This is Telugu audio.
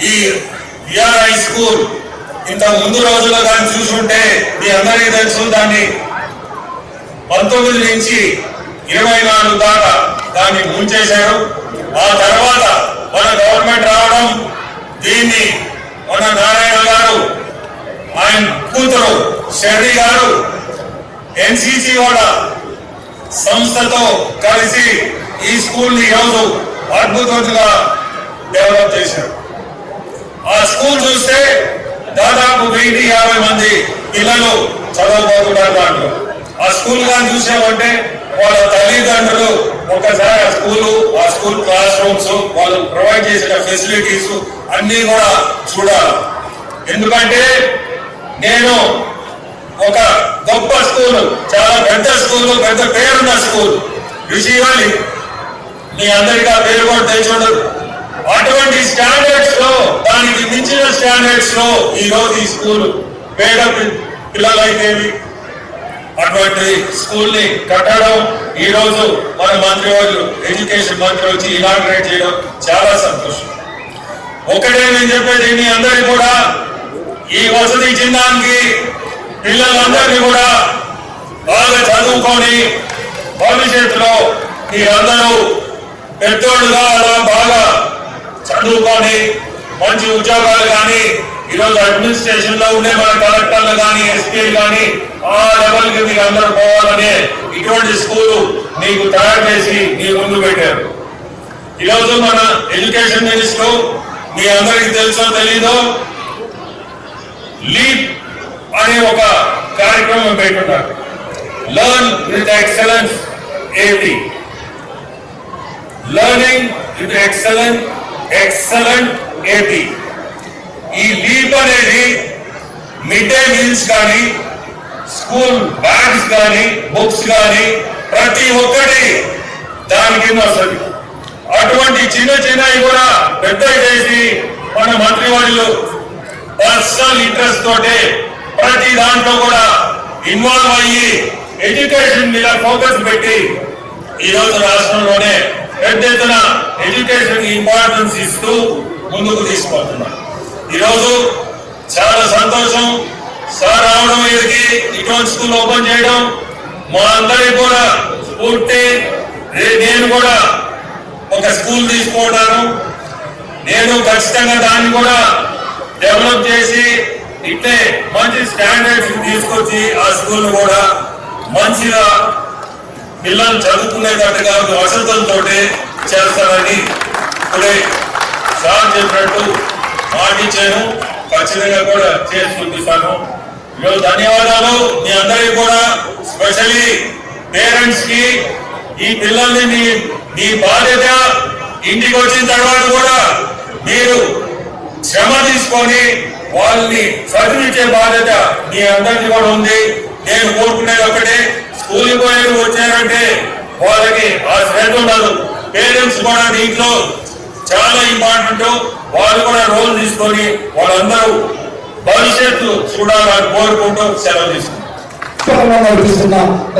ఈ విఆర్ హై స్కూల్ ఇంత ముందు రోజుల్లో దాన్ని చూసుంటే మీ అందరికీ తెలుసు దాన్ని. పంతొమ్మిది నుంచి ఇరవై నాలుగు దాకా దాన్ని ముంచేశారు. ఆ తర్వాత మన గవర్నమెంట్ రావడం దీన్ని మన నారాయణ గారు ఆయన కూతురు షర్రి గారు ఎన్సిసి వాళ్ళ సంస్థతో కలిసి ఈ స్కూల్ని ఈరోజు అద్భుతంగా డెవలప్ చేశారు. ఆ స్కూల్ చూస్తే దాదాపు వెయ్యి యాభై మంది పిల్లలు చదవబోతున్నారు దాంట్లో. ఆ స్కూల్ కానీ చూసామంటే వాళ్ళ తల్లిదండ్రులు ఒకసారి ఆ స్కూల్ ఆ స్కూల్ క్లాస్ రూమ్స్ వాళ్ళు ప్రొవైడ్ చేసిన ఫెసిలిటీస్ అన్ని కూడా చూడాలి. ఎందుకంటే నేను ఒక గొప్ప స్కూల్ చాలా పెద్ద స్కూల్ పెద్ద పేరున్న స్కూల్ ఋషివల్లి మీ అందరికీ ఆ పేరు కూడా తెలిసి ఉండదు. అటువంటి స్టాండర్డ్స్లో దానికి మించిన స్టాండర్డ్స్లో ఈ రోజు ఈ స్కూల్ పేద పిల్లలైతేవి. అటువంటి స్కూల్ని కట్టడం ఈ రోజు మన మంత్రి వాళ్ళు ఎడ్యుకేషన్ మంత్రి వచ్చి ఇనాగ్రేట్ చేయడం చాలా సంతోషం. ఒకటే నేను చెప్పేది మీ అందరి కూడా ఈ వసతి చిన్నానికి పిల్లలందరినీ కూడా బాగా చదువుకొని భవిష్యత్తులో మీరందరూ పెద్దోళ్ళుగా అలా బాగా చదువుకొని మంచి ఉద్యోగాలు కానీ ఈరోజు అడ్మినిస్ట్రేషన్లో ఉండే మన కలెక్టర్లు కానీ ఎస్పీలు కానీ ఆ లెవెల్కి మీరు అందరూ పోవాలనే ఇటువంటి స్కూల్ మీకు తయారు చేసి మీ ముందు పెట్టారు. ఈరోజు మన ఎడ్యుకేషన్ మినిస్టర్ మీ అందరికి తెలుసో తెలీదో లీప్ అనే ఒక కార్యక్రమం పెట్టున్నారు. Learn with excellence AP learning with excellent excellent AP ఈ లీప్ అనేది మిడ్ డే మీల్స్ కానీ స్కూల్ బ్యాగ్స్ కానీ బుక్స్ కానీ ప్రతి ఒక్కటి దాని కింద వస్తుంది. అటువంటి చిన్న చిన్నవి కూడా పెద్ద చేసి మన మంత్రి వాళ్ళు పర్సనల్ ఇంట్రెస్ట్ తోటి ప్రతి దాంట్లో కూడా ఇన్వాల్వ్ అయ్యి ఎడ్యుకేషన్ మీద ఫోకస్ పెట్టి ఈ రోజు రాష్ట్రంలోనే పెద్ద ఎత్తున ఎడ్యుకేషన్ ఇంపార్టెన్స్ ఇస్తూ ముందుకు తీసుకుపోతున్నారు ఈరోజు చాలా సంతోషం. సార్ రావడం వీరికి ఇటువంటి స్కూల్ ఓపెన్ చేయడం మా అందరికి కూడా స్ఫూర్తి. నేను కూడా ఒక స్కూల్ తీసుకుంటాను నేను ఖచ్చితంగా దాన్ని కూడా డెవలప్ చేసి ఇట్లే మంచి స్టాండర్డ్స్ తీసుకొచ్చి ఆ స్కూల్ కూడా మంచిగా పిల్లలు చదువుకునేటట్టుగా వసతులతో చేస్తానని ఇప్పుడే సార్ చెప్పినట్టు మాటిచ్చాను ఖచ్చితంగా కూడా చేసి చూపిస్తాను ఈరోజు ధన్యవాదాలు మీ అందరికీ కూడా స్పెషల్లీ పేరెంట్స్కి ఈ పిల్లల్ని మీ మీ బాధ్యత ఇంటికి వచ్చిన తర్వాత కూడా మీరు శ్రమ తీసుకొని వాళ్ళని చదివించే బాధ్యత మీ అందరికీ కూడా ఉంది. నేను కోరుకునేది ఒకటే స్కూల్కి పోయి వచ్చారంటే వాళ్ళకి ఆ శ్రద్ధ ఉండదు. పేరెంట్స్ కూడా దీంట్లో చాలా ఇంపార్టెంట్. వాళ్ళు కూడా రోల్ తీసుకొని వాళ్ళందరూ భవిష్యత్తు చూడాలని కోరుకుంటూ సెలవు తీసుకుంటారు